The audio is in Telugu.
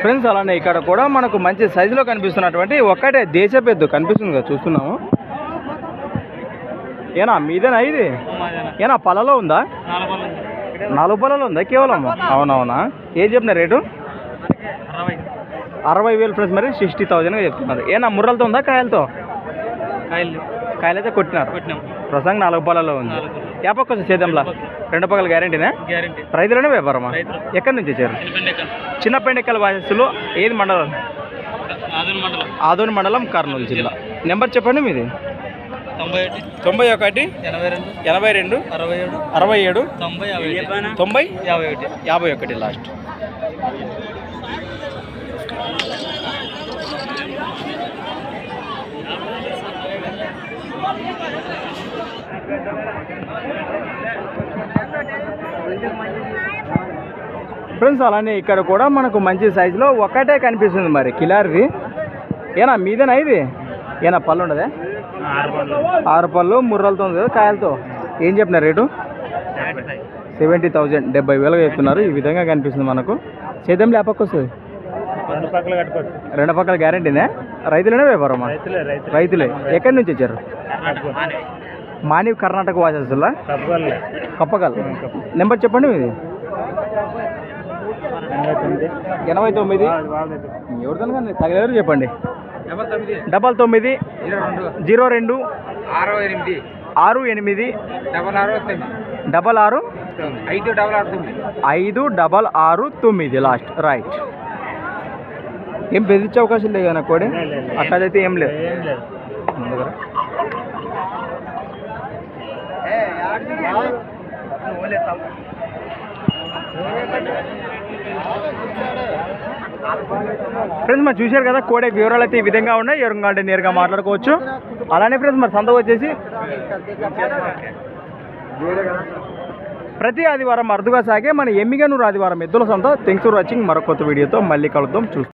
ఫ్రెండ్స్ అలానే ఇక్కడ కూడా మనకు మంచి సైజులో కనిపిస్తున్నటువంటి ఒక్కటే దేశ పెద్ద కనిపిస్తుంది కదా చూస్తున్నాము. ఏనా మీదేనా ఇది? ఏనా పళ్ళలో ఉందా? నాలుగు పళ్ళలో ఉందా? కేవలం అవునవునా. ఏం చెప్పిన రేటు? అరవై వేలు ఫ్రెండ్స్ మరి సిక్స్టీ థౌజండ్గా చెప్తున్నారు. ఏనా ముర్రలతో ఉందా కాయలతో? కాయలు. కాయలైతే కొట్టినారు. కొట్టినాం. ప్రసంగ నాలుగు పళ్ళలో ఉంది. యాపక్క సేద్యంలా? రెండు పక్కల గ్యారంటీనే? గ్యారంటీ. రైతులనే వ్యాపారమా. ఎక్కడి నుంచి వచ్చారు చిన్న పెండెక్కల. వాసస్సులో ఏది మండలం? ఆదోని మండలం. కర్నూలు జిల్లా. నెంబర్ చెప్పండి మీది. తొంభై ఒకటి. ఎనభై రెండు. అరవై ఏడు. తొంభై యాభై ఒకటి లాస్ట్. ఫ్రెండ్స్ అలానే ఇక్కడ కూడా మనకు మంచి సైజులో ఒకటే కనిపిస్తుంది మరి కిలారిది. ఏనా మీదేనా ఇది? ఏనా పళ్ళు ఉండదే? ఆరు పళ్ళు ముర్రలతో ఉంది కదా కాయలతో. ఏం చెప్పిన రేటు? సెవెంటీ థౌజండ్ డెబ్బై వేలుగా చెప్తున్నారు. ఈ విధంగా కనిపిస్తుంది మనకు. సేద్యం లేపక్క వస్తుంది. రెండు పక్కల కట్టుకోవచ్చు. రెండు పక్కల గ్యారంటీనే రైతులనే రైతులు రైతులే. ఎక్కడి నుంచి వచ్చారు? మానివ్ కర్ణాటక వాసస్సులా తప్పలే కప్పకల్ నెంబర్ చెప్పండి మీది. ఎనభై తొమ్మిది. ఎవరిదాని కానీ తగిలేరు చెప్పండి. డబల్ తొమ్మిది జీరో రెండు. ఆరో ఎనిమిది. ఆరు ఎనిమిది డబల్ ఆరో డబల్ ఆరు ఐదు డబల్ ఆరు తొమ్మిది. ఐదు డబల్ ఆరు తొమ్మిది. లాస్ట్ రైట్ ఏం బెదిరించే అవకాశం లేదు కదా కోడి? అట్లయితే ఏం లేదు. ఏం లేదు. ఫ్రెండ్స్ మరి చూశారు కదా కోడే వివరాలు అయితే ఈ విధంగా ఉన్నాయి. ఎవరు నేరుగా మాట్లాడుకోవచ్చు. అలానే ఫ్రెండ్స్ మరి సంత వచ్చేసి ప్రతి ఆదివారం అరుదుగా సాగే మన ఎమ్మిగనూరు ఆదివారం ఎద్దుల సొంత. థింగ్స్ ఫర్ వాచింగ్ మరొక కొత్త వీడియోతో మళ్ళీ కలుద్దాం. చూస్తాం